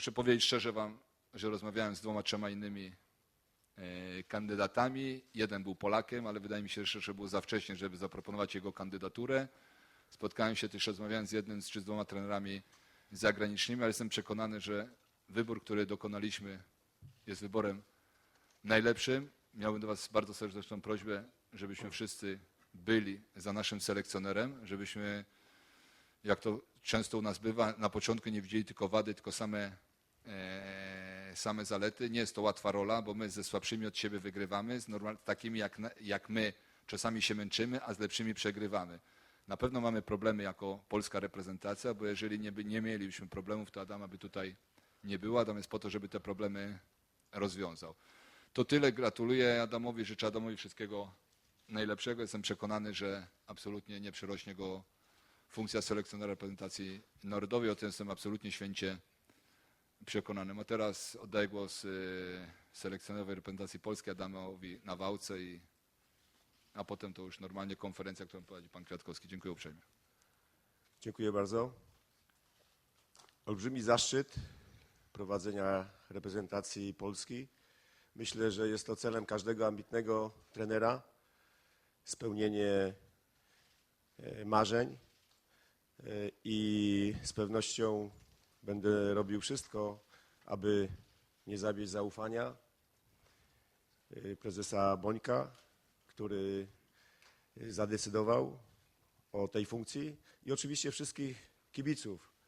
muszę powiedzieć szczerze wam, że rozmawiałem z dwoma, trzema innymi e, kandydatami. Jeden był Polakiem, ale wydaje mi się, że było za wcześnie, żeby zaproponować jego kandydaturę. Spotkałem się też, rozmawiałem z jednym czy z dwoma trenerami zagranicznymi, ale jestem przekonany, że wybór, który dokonaliśmy, jest wyborem najlepszym. Miałbym do Was bardzo serdeczną prośbę, żebyśmy wszyscy byli za naszym selekcjonerem, żebyśmy, jak to często u nas bywa, na początku nie widzieli tylko wady, tylko same, same zalety. Nie jest to łatwa rola, bo my ze słabszymi od siebie wygrywamy, z normal, takimi jak, jak my czasami się męczymy, a z lepszymi przegrywamy. Na pewno mamy problemy jako polska reprezentacja, bo jeżeli nie, by, nie mielibyśmy problemów, to Adama by tutaj nie było. Adam jest po to, żeby te problemy rozwiązał. To tyle. Gratuluję Adamowi, życzę Adamowi wszystkiego najlepszego. Jestem przekonany, że absolutnie nie przerośnie go funkcja selekcjonera reprezentacji narodowej. O tym jestem absolutnie święcie przekonany. A teraz oddaję głos y, selekcjonerowi reprezentacji polskiej Adamowi Nawałce, i, a potem to już normalnie konferencja, którą prowadzi pan Kwiatkowski. Dziękuję uprzejmie. Dziękuję bardzo. Olbrzymi zaszczyt prowadzenia reprezentacji Polski. Myślę, że jest to celem każdego ambitnego trenera spełnienie e, marzeń E, i z pewnością będę robił wszystko, aby nie zawieść zaufania e, prezesa Bońka, który e, zadecydował o tej funkcji i oczywiście wszystkich kibiców,